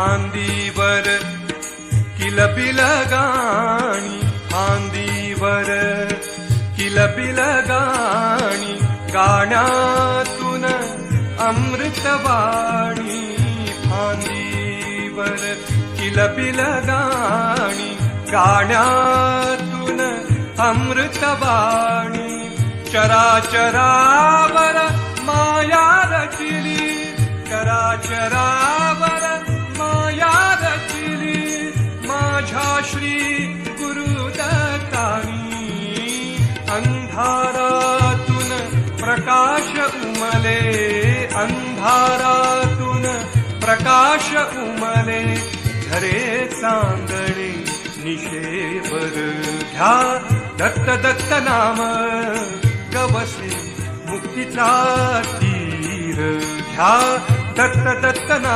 फांदीवर किलबिल गाणी फांदीवर किलबिल गाणी गाण्यातून अमृतवाणी फांदीवर किलबिल गाणी गाण्यातून अमृतवाणी चराचरावर गुरुदत्तानी। अंधारातून प्रकाश उमले अंधारातून प्रकाश उमले झरे चांदणे निशेवर घ्या दत्त दत्त नाम गवसे मुक्तीचा तीर घ्या दत्त दत्त नाम।